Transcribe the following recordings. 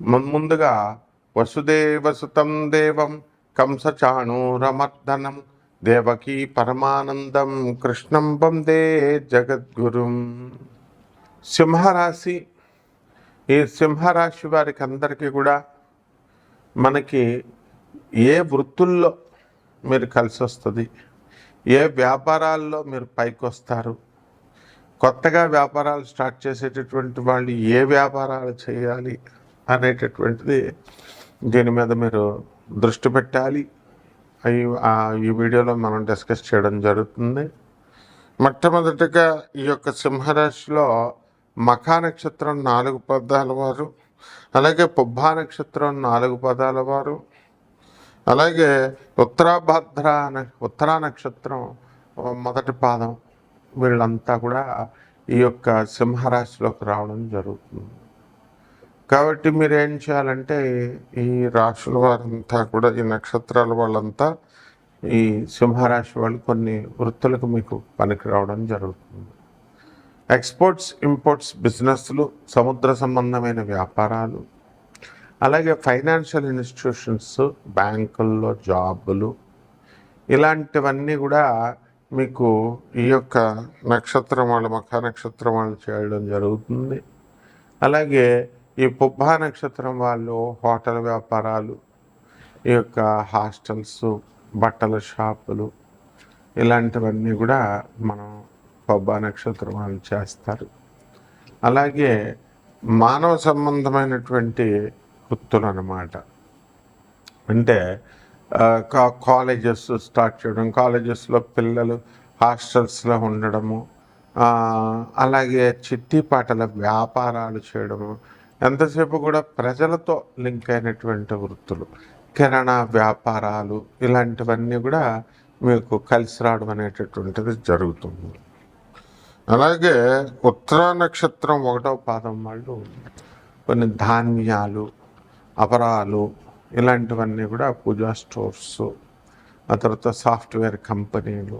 ముందుగా వసుదేవసుతం దేవం కంసచాణూరమర్దనం దేవకీ పరమానందం కృష్ణం వందే జగద్గురుం. సింహరాశి ఈ సింహరాశి వారికి అందరికీ కూడా మనకి ఏ వృత్తుల్లో మీరు కలిసి వస్తుంది ఏ వ్యాపారాల్లో మీరు పైకి వస్తారు కొత్తగా వ్యాపారాలు స్టార్ట్ చేసేటటువంటి వాళ్ళు ఏ వ్యాపారాలు చేయాలి అనేటటువంటిది దీని మీద మీరు దృష్టి పెట్టాలి. అవి ఈ వీడియోలో మనం డిస్కస్ చేయడం జరుగుతుంది. మొట్టమొదటిగా ఈ యొక్క సింహరాశిలో మఖా నక్షత్రం నాలుగు పదాల వారు అలాగే పుబ్బా నక్షత్రం నాలుగు పదాల వారు అలాగే ఉత్తరాభద్ర ఉత్తరా నక్షత్రం మొదటి పాదం వీళ్ళంతా కూడా ఈ యొక్క సింహరాశిలోకి రావడం జరుగుతుంది. కాబట్టి మీరు ఏం చేయాలంటే ఈ రాశుల వారంతా కూడా ఈ నక్షత్రాల వాళ్ళంతా ఈ సింహరాశి వాళ్ళు కొన్ని వృత్తులకు మీకు పనికి రావడం జరుగుతుంది. ఎక్స్పోర్ట్స్ ఇంపోర్ట్స్ బిజినెస్లు సముద్ర సంబంధమైన వ్యాపారాలు అలాగే ఫైనాన్షియల్ ఇన్స్టిట్యూషన్స్ బ్యాంకుల్లో జాబులు ఇలాంటివన్నీ కూడా మీకు ఈ యొక్క నక్షత్రం వాళ్ళు మఖా నక్షత్రం వాళ్ళు చేయడం జరుగుతుంది. అలాగే ఈ పుబ్బా నక్షత్రం వాళ్ళు హోటల్ వ్యాపారాలు ఈ యొక్క హాస్టల్స్ బట్టల షాపులు ఇలాంటివన్నీ కూడా మనం పుబ్బా నక్షత్రం వాళ్ళు చేస్తారు. అలాగే మానవ సంబంధమైనటువంటి వృత్తులు అన్నమాట అంటే కా- కాలేజెస్ స్టార్ట్ చేయడం కాలేజెస్లో పిల్లలు హాస్టల్స్లో ఉండడము అలాగే చిట్టి పాటల వ్యాపారాలు చేయడము ఎంతసేపు కూడా ప్రజలతో లింక్ అయినటువంటి వృత్తులు కిరాణా వ్యాపారాలు ఇలాంటివన్నీ కూడా మీకు కలిసి రావడం అనేటటువంటిది జరుగుతుంది. అలాగే ఉత్తరా నక్షత్రం ఒకటో పాదం వాళ్ళు కొన్ని ధాన్యాలు అపరాలు ఇలాంటివన్నీ కూడా పూజా స్టోర్స్ ఆ తర్వాత సాఫ్ట్వేర్ కంపెనీలు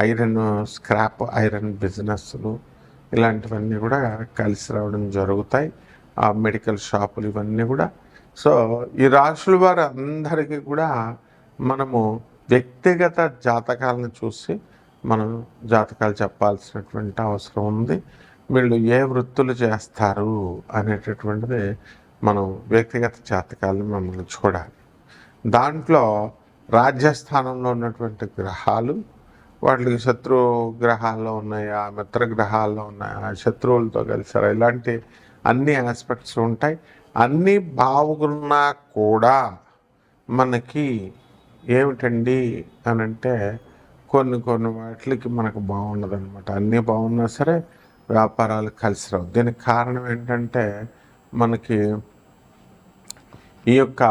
ఐరన్ స్క్రాప్ ఐరన్ బిజినెస్లు ఇలాంటివన్నీ కూడా కలిసి రావడం జరుగుతాయి. ఆ మెడికల్ షాపులు ఇవన్నీ కూడా. సో ఈ రాశుల వారు అందరికీ కూడా మనము వ్యక్తిగత జాతకాలను చూసి మనం జాతకాలు చెప్పాల్సినటువంటి అవసరం ఉంది. వీళ్ళు ఏ వృత్తులు చేస్తారు అనేటటువంటిది మనం వ్యక్తిగత జాతకాలను మమ్మల్ని చూడాలి. దాంట్లో రాజ్యస్థానంలో ఉన్నటువంటి గ్రహాలు వాటికి శత్రు గ్రహాల్లో ఉన్నాయా మిత్ర గ్రహాల్లో ఉన్నాయా శత్రువులతో కలిసారా ఇలాంటి అన్ని ఆస్పెక్ట్స్ ఉంటాయి. అన్నీ బాగున్నా కూడా మనకి ఏమిటండి అని అంటే కొన్ని కొన్ని వాటికి మనకు బాగుండదు అనమాట అన్నీ బాగున్నా సరే వ్యాపారాలు కలిసి రావు. దీనికి కారణం ఏంటంటే మనకి ఈ యొక్క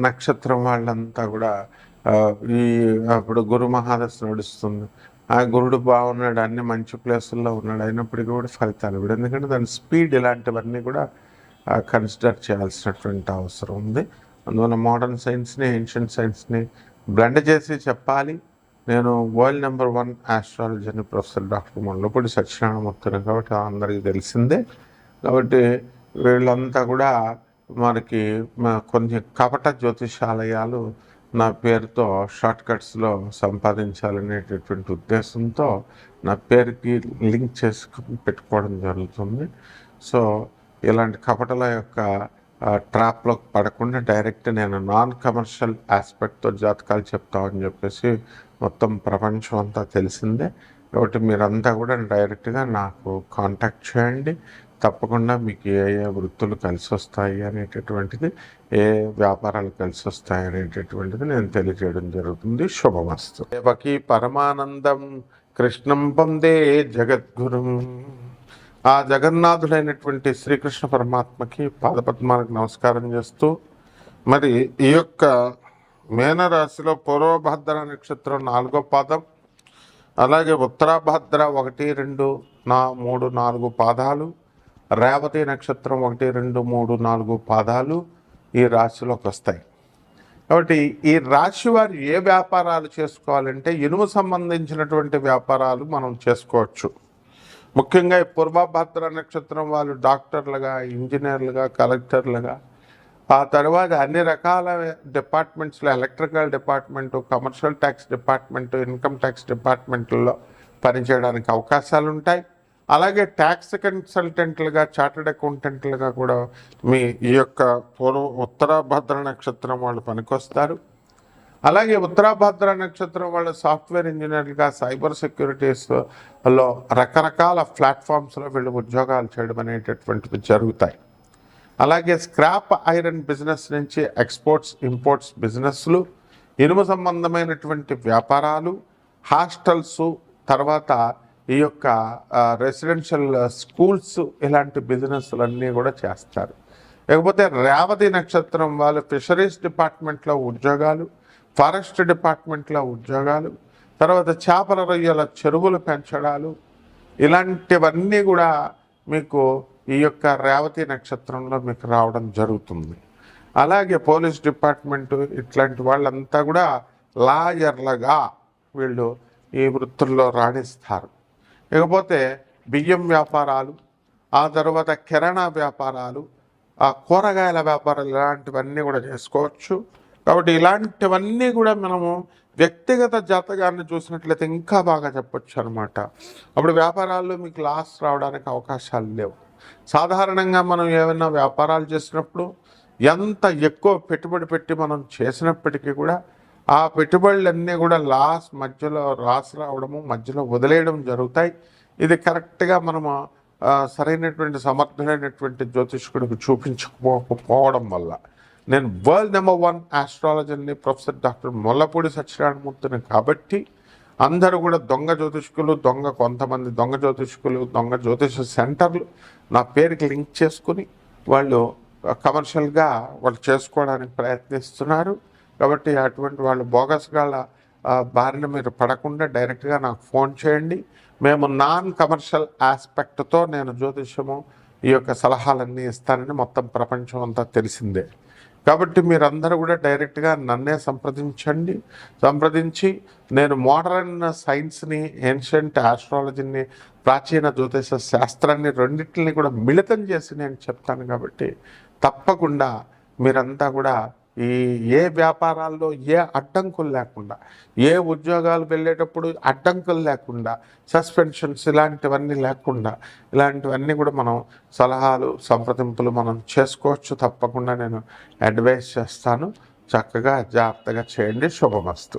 నక్షత్రం వాళ్ళంతా కూడా ఈ అప్పుడు గురు మహాదశ నడుస్తుంది. ఆ గురుడు బాగున్నాడు అన్ని మంచి ప్లేసుల్లో ఉన్నాడు అయినప్పటికీ కూడా ఫలితాలు ఇవ్వడు. ఎందుకంటే దాని స్పీడ్ ఇలాంటివన్నీ కూడా కన్సిడర్ చేయాల్సినటువంటి అవసరం ఉంది. అందువల్ల మోడర్న్ సైన్స్ని ఏన్షియంట్ సైన్స్ని బ్లెండ్ చేసి చెప్పాలి. నేను వరల్డ్ నెంబర్ వన్ ఆస్ట్రాలజీని ప్రొఫెసర్ డాక్టర్ మొండపూడి సత్యనారాయణమూర్తిని కాబట్టి అందరికీ తెలిసిందే. కాబట్టి వీళ్ళంతా కూడా మనకి కొన్ని కపట జ్యోతిషాలయాలు నా పేరుతో షార్ట్ కట్స్లో సంపాదించాలనేటటువంటి ఉద్దేశంతో నా పేరుకి లింక్ చేసుకుని పెట్టుకోవడం జరుగుతుంది. సో ఇలాంటి కపటల యొక్క ట్రాప్లో పడకుండా డైరెక్ట్ నేను నాన్ కమర్షియల్ ఆస్పెక్ట్తో జాతకాలు చెప్తామని చెప్పేసి మొత్తం ప్రపంచం అంతా తెలిసిందే. కాబట్టి మీరంతా కూడా డైరెక్ట్గా నాకు కాంటాక్ట్ చేయండి. తప్పకుండా మీకు ఏ ఏ వృత్తులు కలిసి వస్తాయి అనేటటువంటిది ఏ వ్యాపారాలు కలిసి వస్తాయి అనేటటువంటిది నేను తెలియజేయడం జరుగుతుంది. శుభమస్తు. దేవకి పరమానందం కృష్ణం పొందే జగద్గురు. ఆ జగన్నాథుడైనటువంటి శ్రీకృష్ణ పరమాత్మకి పాదపద్మాలకు నమస్కారం చేస్తూ మరి ఈ యొక్క మేనరాశిలో పూర్వభద్ర నక్షత్రం నాలుగో పాదం అలాగే ఉత్తరాభద్ర ఒకటి రెండు నా మూడు నాలుగు పాదాలు రేవతి నక్షత్రం ఒకటి రెండు మూడు నాలుగు పాదాలు ఈ రాశిలోకి వస్తాయి. కాబట్టి ఈ రాశి వారు ఏ వ్యాపారాలు చేసుకోవాలంటే ఇనుము సంబంధించినటువంటి వ్యాపారాలు మనం చేసుకోవచ్చు. ముఖ్యంగా ఈ పూర్వభద్ర నక్షత్రం వాళ్ళు డాక్టర్లుగా ఇంజనీర్లుగా కలెక్టర్లుగా. ఆ తర్వాత అన్ని రకాల డిపార్ట్మెంట్స్లో electrical department commercial tax department income tax డిపార్ట్మెంట్లో పనిచేయడానికి అవకాశాలు ఉంటాయి అలాగే ట్యాక్స్ కన్సల్టెంట్లుగా చార్టెడ్ అకౌంటెంట్లుగా కూడా మీ ఈ యొక్క పూర్వ ఉత్తరాభద్ర నక్షత్రం వాళ్ళు పనికొస్తారు. అలాగే ఉత్తరాభద్ర నక్షత్రం వాళ్ళ సాఫ్ట్వేర్ ఇంజనీర్లుగా సైబర్ సెక్యూరిటీస్లో రకరకాల ప్లాట్ఫామ్స్లో వీళ్ళు ఉద్యోగాలు చేయడం అనేటటువంటివి జరుగుతాయి. అలాగే స్క్రాప్ ఐరన్ బిజినెస్ నుంచి ఎక్స్పోర్ట్స్ ఇంపోర్ట్స్ బిజినెస్లు ఇనుము సంబంధమైనటువంటి వ్యాపారాలు హాస్టల్స్ తర్వాత ఈ యొక్క రెసిడెన్షియల్ స్కూల్స్ ఇలాంటి బిజినెస్లన్నీ కూడా చేస్తారు. లేకపోతే రేవతి నక్షత్రం వాళ్ళు ఫిషరీస్ డిపార్ట్మెంట్లో ఉద్యోగాలు ఫారెస్ట్ డిపార్ట్మెంట్లో ఉద్యోగాలు తర్వాత చేపల రొయ్యల చెరువులు పెంచడాలు ఇలాంటివన్నీ కూడా మీకు ఈ యొక్క రేవతి నక్షత్రంలో మీకు రావడం జరుగుతుంది. అలాగే పోలీస్ డిపార్ట్మెంటు ఇట్లాంటి వాళ్ళంతా కూడా లాయర్లుగా వీళ్ళు ఈ వృత్తుల్లో రాణిస్తారు. ఇకపోతే బియ్యం వ్యాపారాలు ఆ తర్వాత కిరాణా వ్యాపారాలు ఆ కూరగాయల వ్యాపారాలు ఇలాంటివన్నీ కూడా చేసుకోవచ్చు. కాబట్టి ఇలాంటివన్నీ కూడా మనము వ్యక్తిగత జాతకాన్ని చూసినట్లయితే ఇంకా బాగా చెప్పొచ్చు అనమాట అప్పుడు వ్యాపారాల్లో మీకు లాస్ రావడానికి అవకాశాలు లేవు. సాధారణంగా మనం ఏమైనా వ్యాపారాలు చేసినప్పుడు ఎంత ఎక్కువ పెట్టుబడి పెట్టి మనం చేసినప్పటికీ కూడా ఆ పెట్టుబడులన్నీ కూడా లాస్ మధ్యలో లాస్ రావడము మధ్యలో వదిలేయడం జరుగుతాయి. ఇది కరెక్ట్గా మనము సరైనటువంటి సమర్థుడైనటువంటి జ్యోతిష్కుడికి చూపించకపోవడం వల్ల. నేను వరల్డ్ నెంబర్ వన్ ఆస్ట్రాలజర్ని ప్రొఫెసర్ డాక్టర్ మొల్లపూడి సత్యనారాయణమూర్తిని కాబట్టి అందరూ కూడా దొంగ జ్యోతిష్కులు దొంగ కొంతమంది దొంగ జ్యోతిష్కులు దొంగ జ్యోతిష సెంటర్లు నా పేరుకి లింక్ చేసుకుని వాళ్ళు కమర్షియల్గా వాళ్ళు చేసుకోవడానికి ప్రయత్నిస్తున్నారు. కాబట్టి అటువంటి వాళ్ళు బోగస్ గాళ్ళ బారిన మీరు పడకుండా డైరెక్ట్గా నాకు ఫోన్ చేయండి. మేము నాన్ కమర్షియల్ ఆస్పెక్ట్తో నేను జ్యోతిష్యము ఈ యొక్క సలహాలన్నీ ఇస్తానని మొత్తం ప్రపంచం అంతా తెలిసిందే. కాబట్టి మీరందరూ కూడా డైరెక్ట్గా నన్నే సంప్రదించండి. సంప్రదించి నేను మోడర్న్ సైన్స్ని ఏన్షియంట్ ఆస్ట్రాలజీని ప్రాచీన జ్యోతిష శాస్త్రాన్ని రెండింటిని కూడా మిళితం చేసి నేను చెప్తాను కాబట్టి తప్పకుండా మీరంతా కూడా ఈ ఏ వ్యాపారాల్లో ఏ అడ్డంకులు లేకుండా ఏ ఉద్యోగాలు వెళ్ళేటప్పుడు అడ్డంకులు లేకుండా సస్పెన్షన్స్ ఇలాంటివన్నీ లేకుండా ఇలాంటివన్నీ కూడా మనం సలహాలు సంప్రదింపులు మనం చేసుకోవచ్చు తప్పకుండా నేను అడ్వైస్ చేస్తాను. చక్కగా జాగ్రత్తగా చేయండి. శుభమస్తు.